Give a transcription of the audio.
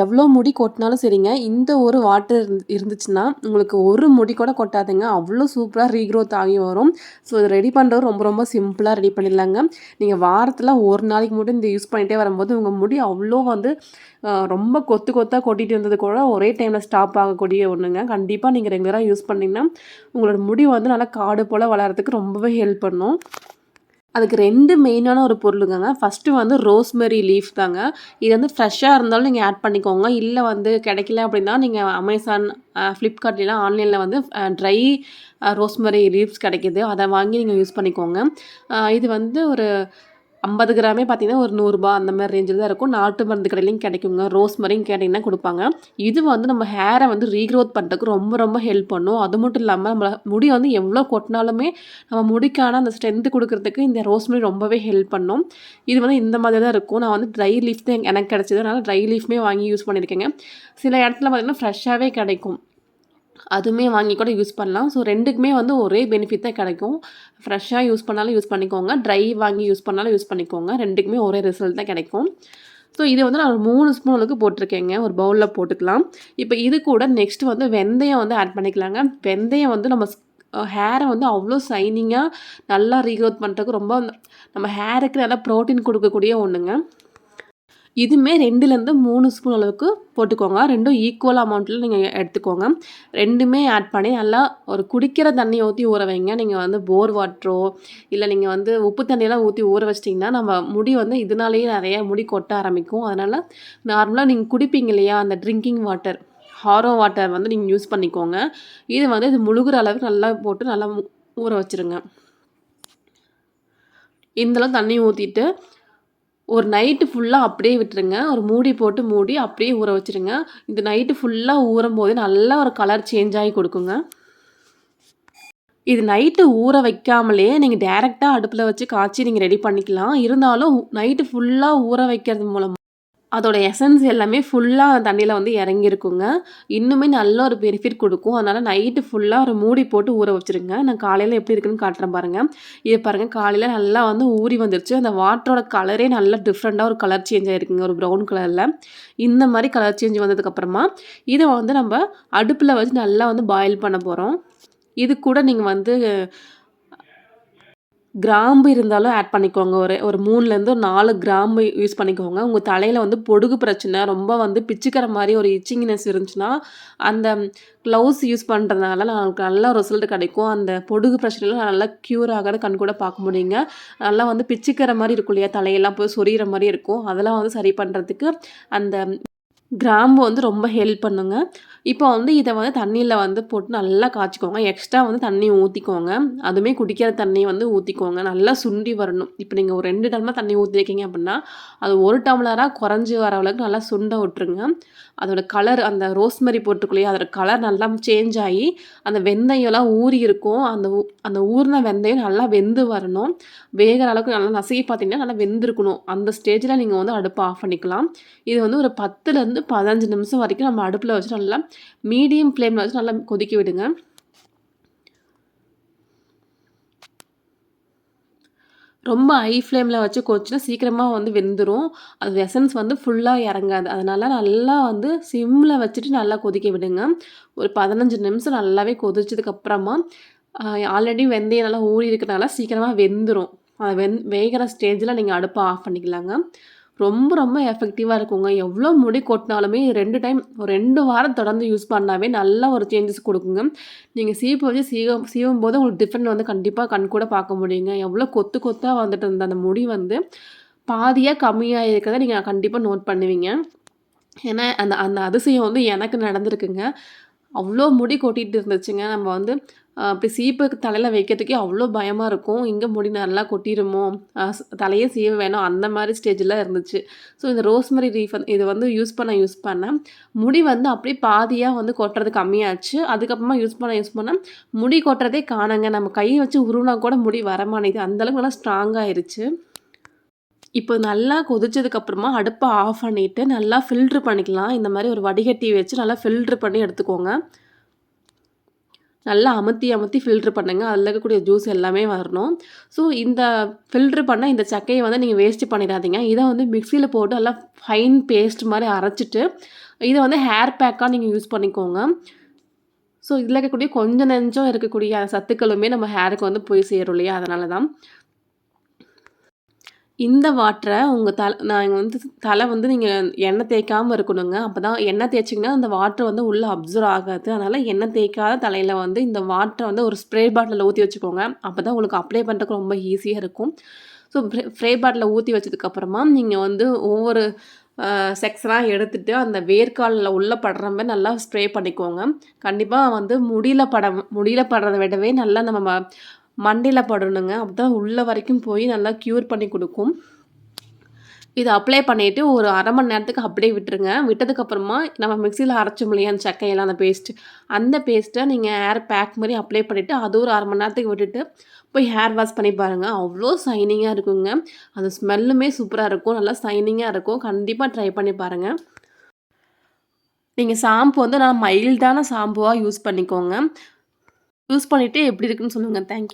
எவ்வளோ முடி கொட்டினாலும் சரிங்க, இந்த ஒரு வாட்டர் இருந்துச்சுன்னா, உங்களுக்கு ஒரு முடி கூட கொட்டாதுங்க. அவ்வளோ சூப்பராக ரீக்ரோத் ஆகி வரும். ஸோ இதை ரெடி பண்றது ரொம்ப ரொம்ப சிம்பிளாக ரெடி பண்ணிடலாங்க. நீங்கள் வாரத்தில் ஒரு நாளைக்கு மட்டும் இந்த யூஸ் பண்ணிகிட்டே வரும்போது, உங்கள் முடி அவ்வளோ வந்து ரொம்ப கொத்து கொத்தாக கொட்டிகிட்டு இருந்தது கூட ஒரே டைமில் ஸ்டாப் ஆகக்கூடிய ஒன்றுங்க கண்டிப்பாக நீங்கள் ரெகுலராக யூஸ் பண்ணிங்கன்னா உங்களோட முடி வந்து நல்லா காடு போல் வளர்றதுக்கு ரொம்பவே ஹெல்ப் பண்ணும். அதுக்கு ரெண்டு மெயினான ஒரு பொருளுங்க ஃபர்ஸ்ட்டு வந்து ரோஸ்மெரி லீஃப் தாங்க. இது வந்து ஃப்ரெஷ்ஷாக இருந்தாலும் நீங்கள் ஆட் பண்ணிக்கோங்க. இல்லை வந்து கிடைக்கல அப்படின்னா, நீங்கள் அமேசான் ஃப்ளிப்கார்ட்லாம் ஆன்லைனில் வந்து ட்ரை ரோஸ்மெரி லீவ்ஸ் கிடைக்கிது அதை வாங்கி நீங்கள் யூஸ் பண்ணிக்கோங்க. இது வந்து ஒரு 50 கிராமே பார்த்தீங்கன்னா, ஒரு நூறுரூபா அந்த மாதிரி ரேஞ்சில் தான் இருக்கும். நாட்டு மருந்து கடையிலையும் கிடைக்குங்க. ரோஸ் மரியும் கேட்டிங்கன்னா கொடுப்பாங்க இது வந்து நம்ம ஹேரை வந்து ரீக்ரோத் பண்ணுறதுக்கு ரொம்ப ரொம்ப ஹெல்ப் பண்ணும். அது மட்டும் இல்லாமல் நம்ம முடி வந்து எவ்வளோ கொட்டினாலுமே, நம்ம முடிக்கான அந்த ஸ்ட்ரென்த்து கொடுக்குறதுக்கு இந்த ரோஸ்மெரி ரொம்பவே ஹெல்ப் பண்ணும். இது வந்து இந்த மாதிரி தான் இருக்கும். நான் வந்து ட்ரை லீஃப் தான் எனக்கு கிடச்சிது அதனால் ட்ரை லீஃப்மே வாங்கி யூஸ் பண்ணியிருக்கேங்க. சில இடத்துல பார்த்தீங்கன்னா, ஃப்ரெஷ்ஷாகவே கிடைக்கும். அதுவுமே வாங்கி கூட யூஸ் பண்ணலாம். ஸோ ரெண்டுக்குமே வந்து ஒரே பெனிஃபிட் தான் கிடைக்கும். ஃப்ரெஷ்ஷாக யூஸ் பண்ணாலும் யூஸ் பண்ணிக்கோங்க. ட்ரை வாங்கி யூஸ் பண்ணாலும் யூஸ் பண்ணிக்கோங்க. ரெண்டுக்குமே ஒரே ரிசல்ட் தான் கிடைக்கும். ஸோ இதை வந்து நான் ஒரு மூணு ஸ்பூன் அளவுக்கு போட்டிருக்கேங்க. ஒரு பவுலில் போட்டுக்கலாம். இப்போ இது கூட நெக்ஸ்ட் வந்து வெந்தயம் வந்து ஆட் பண்ணிக்கலாங்க. வெந்தயம் வந்து நம்ம ஸ் வந்து அவ்வளோ சைனிங்காக நல்லா ரீக்ரோத் பண்ணுறதுக்கு ரொம்ப நம்ம ஹேருக்கு நல்லா ப்ரோட்டீன் கொடுக்கக்கூடிய ஒன்றுங்க இதுவுமே ரெண்டுலேருந்து மூணு ஸ்பூன் அளவுக்கு போட்டுக்கோங்க. ரெண்டும் ஈக்குவல் அமௌண்ட்டில் நீங்கள் எடுத்துக்கோங்க. ரெண்டுமே ஆட் பண்ணி நல்லா ஒரு குடிக்கிற தண்ணியை ஊற்றி ஊற வைங்க. நீங்கள் வந்து போர் வாட்டரோ, இல்லை நீங்கள் வந்து உப்பு தண்ணியெல்லாம் ஊற்றி ஊற வச்சிட்டிங்கன்னா நம்ம முடி வந்து இதனாலேயே நிறைய முடி கொட்ட ஆரம்பிக்கும். அதனால் நார்மலாக நீங்கள் குடிப்பீங்க இல்லையா? அந்த ட்ரிங்கிங் வாட்டர், ஹாரோ வாட்டர் வந்து நீங்கள் யூஸ் பண்ணிக்கோங்க. இது வந்து இது முழுகுற அளவுக்கு நல்லா போட்டு நல்லா ஊற வச்சுருங்க. இந்தளவு தண்ணி ஊற்றிட்டு ஒரு நைட்டு ஃபுல்லாக அப்படியே விட்டுருங்க. ஒரு மூடி போட்டு மூடி அப்படியே ஊற வச்சுருங்க. இந்த நைட்டு ஃபுல்லா ஊறும்போதே நல்லா ஒரு கலர் சேஞ்ச் ஆகி கொடுக்குங்க இது நைட்டு ஊற வைக்காமலே நீங்கள் டேரெக்டாக அடுப்பில் வச்சு காய்ச்சி நீங்கள் ரெடி பண்ணிக்கலாம். இருந்தாலும் நைட்டு ஃபுல்லாக ஊற வைக்கிறது மூலம் அதோட எசன்ஸ் எல்லாமே ஃபுல்லாக தண்ணியில் வந்து இறங்கியிருக்குங்க. இன்னுமே நல்ல ஒரு பெனிஃபிட் கொடுக்கும் அதனால் நைட்டு ஃபுல்லாக ஒரு மூடி போட்டு ஊற வச்சுருங்க. நான் காலையில் எப்படி இருக்குன்னு காட்டுறேன் பாருங்கள் இது பாருங்கள் காலையில் நல்லா வந்து ஊறி வந்துருச்சு. அந்த வாட்டரோட கலரே நல்லா டிஃப்ரெண்ட்டாக ஒரு கலர் சேஞ்ச் ஆகிருக்குங்க ஒரு ப்ரவுன் கலரில் இந்த மாதிரி கலர் சேஞ்ச் வந்ததுக்கப்புறமா, இதை வந்து நம்ம அடுப்பில் வச்சு நல்லா வந்து பாயில் பண்ண போகிறோம் இது கூட நீங்கள் வந்து கிராம்பு இருந்தாலும் ஆட் பண்ணிக்கோங்க. ஒரு ஒரு 3லேருந்து 4 கிராம்பு யூஸ் பண்ணிக்கோங்க. உங்கள் தலையில் வந்து பொடுகு பிரச்சனை, ரொம்ப வந்து பிச்சுக்கிற மாதிரி ஒரு இச்சிங்னஸ் இருந்துச்சுன்னா, அந்த க்ளவுஸ் யூஸ் பண்ணுறதுனால நமக்கு நல்ல ரிசல்ட் கிடைக்கும். அந்த பொடுகு பிரச்சனைலாம் நல்லா க்யூர் ஆகுறத கண்கூட பார்க்க முடியுங்க. நல்லா வந்து பிச்சுக்கிற மாதிரி இருக்கும் இல்லையா? தலையெல்லாம் போய் சொரியிற மாதிரி இருக்கும். அதெல்லாம் வந்து சரி பண்ணுறதுக்கு அந்த கிராம்பு வந்து ரொம்ப ஹெல்ப் பண்ணுங்க. இப்போ வந்து இதை வந்து தண்ணியில் வந்து போட்டு நல்லா காய்ச்சிக்கோங்க. எக்ஸ்ட்ரா வந்து தண்ணி ஊற்றிக்கோங்க அதுவுமே குடிக்கிற தண்ணி வந்து ஊற்றிக்கோங்க நல்லா சுண்டி வரணும். இப்போ நீங்கள் ஒரு ரெண்டு டம்ளர் தண்ணி ஊற்றிருக்கீங்க அப்படின்னா, அது ஒரு டம்ளராக குறைஞ்சி வர அளவுக்கு நல்லா சுண்ட விட்டுருங்க. அதோடய கலர் அந்த ரோஸ்மெரி போட்டுக்குள்ளேயே அதோட கலர் நல்லா சேஞ்ச் ஆகி அந்த வெந்தயம்லாம் ஊறி இருக்கும். அந்த ஊ அந்த ஊறின வெந்தயம் நல்லா வெந்து வரணும். வேகிற அளவுக்கு நல்லா நசுக்கி பார்த்தீங்கன்னா, நல்லா வெந்திருக்கணும். அந்த ஸ்டேஜில் நீங்கள் வந்து அடுப்பை ஆஃப் பண்ணிக்கலாம். இது வந்து ஒரு பத்துலேருந்து 10லேருந்து 15 நிமிஷம் வரைக்கும் நம்ம அடுப்பில் வச்சு நல்லா மீடியம் ஃப்ளேமில் வச்சு நல்லா கொதிக்க விடுங்க. ரொம்ப ஹை ஃப்ளேமில் வச்சு கொதிச்சுனா சீக்கிரமாக வந்து வெந்துடும் அது எசன்ஸ் வந்து ஃபுல்லாக இறங்காது. அதனால் நல்லா வந்து சிம்மில் வச்சுட்டு நல்லா கொதிக்க விடுங்க. ஒரு 15 நிமிஷம் நல்லாவே கொதிச்சதுக்கப்புறமா ஆல்ரெடி வெந்தயம் நல்லா ஊறி இருக்கிறதுனால சீக்கிரமாக வெந்துடும் வெந் வேகிற ஸ்டேஜில் நீங்கள் அடுப்பை ஆஃப் பண்ணிக்கலாங்க. ரொம்ப ரொம்ப எஃபெக்டிவாக இருக்குங்க. எவ்வளோ முடி கொட்டினாலுமே ரெண்டு டைம் ஒரு ரெண்டு வாரம் தொடர்ந்து யூஸ் பண்ணாவே நல்ல ஒரு சேஞ்சஸ் கொடுக்குங்க நீங்கள் சீப்பு வச்சு சீவ சீவும்போது உங்களுக்கு டிஃபரெண்ட் வந்து கண்டிப்பாக கண் கூட பார்க்க முடியுங்க. எவ்வளோ கொத்து கொத்தாக வந்துட்டு இருந்த அந்த முடி வந்து, பாதியாக கம்மியாக இருக்கிறத நீங்கள் கண்டிப்பாக நோட் பண்ணுவீங்க. ஏன்னா, அந்த அந்த அதிசயம் வந்து எனக்கு நடந்திருக்குங்க. அவ்வளோ முடி கொட்டிகிட்டு இருந்துச்சுங்க. நம்ம வந்து அப்படி சீப்பு தலையில் வைக்கிறதுக்கே அவ்வளோ பயமாக இருக்கும். இங்கே முடி நல்லா கொட்டிருமோ? தலையே சீவ வேணும் அந்த மாதிரி ஸ்டேஜில் இருந்துச்சு. ஸோ இந்த ரோஸ்மரி ரீஃபன் இதை வந்து யூஸ் பண்ண யூஸ் பண்ண, முடி வந்து அப்படியே பாதியாக வந்து கொட்டுறது கம்மியாச்சு. அதுக்கப்புறமா யூஸ் பண்ண யூஸ் பண்ண, முடி கொட்டுறதே காணோங்க. நம்ம கையை வச்சு உருவினா கூட முடி வரமாட்டேங்குது. அந்தளவுக்கு நல்லா ஸ்ட்ராங்காகிருச்சு இப்போ நல்லா கொதிச்சதுக்கப்புறமா அடுப்பை ஆஃப் பண்ணிட்டு, நல்லா ஃபில்ட்ரு பண்ணிக்கலாம். இந்த மாதிரி ஒரு வடிகட்டி வச்சு நல்லா ஃபில்ட்ரு பண்ணி எடுத்துக்கோங்க. நல்லா அமுத்தி அமுத்தி ஃபில்ட்ரு பண்ணுங்கள் அதில் இருக்கக்கூடிய ஜூஸ் எல்லாமே வரணும். ஸோ இந்த ஃபில்ட்ரு பண்ண இந்த சக்கையை வந்து நீங்கள் வேஸ்ட்டு பண்ணிடாதீங்க. இதை வந்து மிக்சியில் போட்டு நல்லா ஃபைன் பேஸ்ட் மாதிரி அரைச்சிட்டு இதை வந்து ஹேர் பேக்காக நீங்கள் யூஸ் பண்ணிக்கோங்க. ஸோ இதில் இருக்கக்கூடிய கொஞ்சம் நெஞ்சம் இருக்கக்கூடிய சத்துக்களுமே நம்ம ஹேருக்கு வந்து போய் சேரும் இல்லையா? அதனால தான். இந்த வாட்டரை உங்கள் தலை நாங்கள் வந்து தலை வந்து நீங்கள் எண்ணெய் தேய்க்காமல் இருக்கணுங்க. அப்போ தான் எண்ணெய் தேய்ச்சிங்கன்னா அந்த வாட்டர் வந்து உள்ளே அப்சர்வ் ஆகாது. அதனால் எண்ணெய் தேய்க்காத தலையில் வந்து இந்த வாட்டரை வந்து ஒரு ஸ்ப்ரே பாட்டிலில் ஊற்றி வச்சுக்கோங்க. அப்போ தான் உங்களுக்கு அப்ளை பண்ணுறதுக்கு ரொம்ப ஈஸியாக இருக்கும். ஸோ ஸ்ப்ரே பாட்டில்ல ஊற்றி வச்சதுக்கப்புறமா, நீங்கள் வந்து ஒவ்வொரு அ எடுத்துகிட்டு அந்த வேர்க்காலில் உள்ள படுற மாதிரி நல்லா ஸ்ப்ரே பண்ணிக்கோங்க. கண்டிப்பாக வந்து முடியில் பட முடியில் படுறத விடவே நல்லா நம்ம மண்டையில் படணுங்க. அப்படிதான் உள்ளே வரைக்கும் போய் நல்லா க்யூர் பண்ணி கொடுக்கும் இது அப்ளை பண்ணிவிட்டு ஒரு அரை மணி நேரத்துக்கு அப்படியே விட்டுருங்க. விட்டதுக்கப்புறமா நம்ம மிக்சியில் அரைச்சோம் இல்லையா? அந்த சக்கையெல்லாம் அந்த பேஸ்ட். அந்த பேஸ்ட்டை நீங்கள் ஹேர் பேக் மாதிரி அப்ளை பண்ணிவிட்டு அது ஒரு அரை மணி நேரத்துக்கு விட்டுட்டு, போய் ஹேர் வாஷ் பண்ணி பாருங்கள் அவ்வளோ சைனிங்காக இருக்குங்க. அந்த ஸ்மெல்லுமே சூப்பராக இருக்கும். நல்லா சைனிங்காக இருக்கும். கண்டிப்பாக ட்ரை பண்ணி பாருங்க. நீங்கள் ஷாம்பு வந்து நல்லா மைல்டான ஷாம்புவாக யூஸ் பண்ணிக்கோங்க. யூஸ் பண்ணிவிட்டு எப்படி இருக்குன்னு சொல்லுங்கள் தேங்க் யூ.